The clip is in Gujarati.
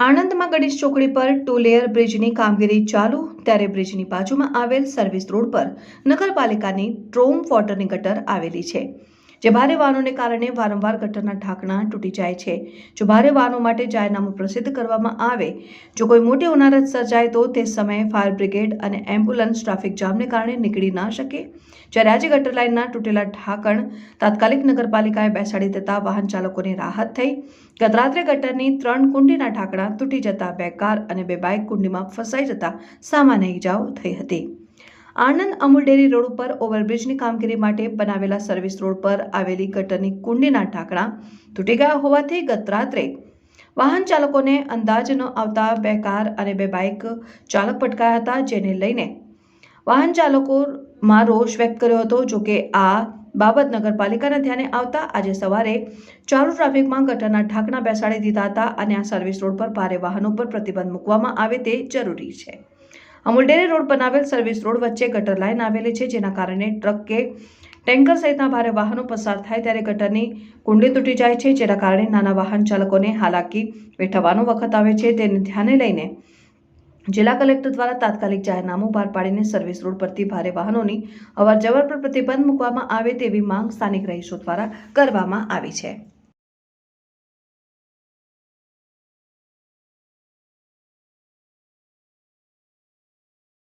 આણંદમાં ગણેશ ચોકડી પર ટુ લેયર બ્રિજની કામગીરી ચાલુ, ત્યારે બ્રિજની બાજુમાં આવેલ સર્વિસ રોડ પર નગરપાલિકાની ટ્રોમ વોટરની ગટર આવેલી છે. જે ભારે વાહનોને કારણે વારંવાર ગટરના ઢાંકણા તૂટી જાય છે. જો ભારે વાહનો માટે જાહેરનામું પ્રસિદ્ધ કરવામાં આવે, જો કોઈ મોટી ઉનાળત સર્જાય તો તે સમયે ફાયર બ્રિગેડ અને એમ્બ્યુલન્સ ટ્રાફિક જામને કારણે નીકળી ના શકે. જ્યારે આજે ગટર લાઇનના તૂટેલા ઢાંકણ તાત્કાલિક નગરપાલિકાએ બેસાડી દેતા વાહન ચાલકોને રાહત થઈ. ગતરાત્રે ગટરની ત્રણ કુંડીના ઢાંકણા તૂટી જતા બે કાર અને બે બાઇક કુંડીમાં ફસાઈ જતા સામાન્ય ઇજાઓ થઈ હતી. આણંદ અમૂલ ડેરી રોડ ઉપર ઓવરબ્રિજની કામગીરી માટે બનાવેલા સર્વિસ રોડ પર આવેલી ગટરની કુંડીના ઢાંકણા તૂટી ગયા હોવાથી ગત રાત્રે વાહન ચાલકોને અંદાજ ન આવતા બે કાર અને બે બાઇક ચાલક પટકાયા હતા, જેને લઈને વાહન ચાલકોમાં રોષ વ્યક્ત કર્યો હતો. જો કે આ બાબત નગરપાલિકાના ધ્યાને આવતા આજે સવારે ચાલુ ટ્રાફિકમાં ગટરના ઢાંકણા બેસાડી દીધા હતા અને આ સર્વિસ રોડ પર ભારે વાહનો પર પ્રતિબંધ મૂકવામાં આવે તે જરૂરી છે. અમૂલ ડેરી રોડ બનાવેલ સર્વિસ રોડ વચ્ચે ગટર લાઇન આવેલી છે, જેના કારણે ટ્રક કે ટેન્કર સહિતના ભારે વાહનો પસાર થાય ત્યારે ગટરની કુંડી તૂટી જાય છે, જેના કારણે નાના વાહન ચાલકોને હાલાકી વેઠવાનો વખત આવે છે. તેને ધ્યાને લઈને જિલ્લા કલેક્ટર દ્વારા તાત્કાલિક જાહેરનામું બહાર પાડીને સર્વિસ રોડ પરથી ભારે વાહનોની અવરજવર પર પ્રતિબંધ મૂકવામાં આવે તેવી માંગ સ્થાનિક રહીશો દ્વારા કરવામાં આવી છે.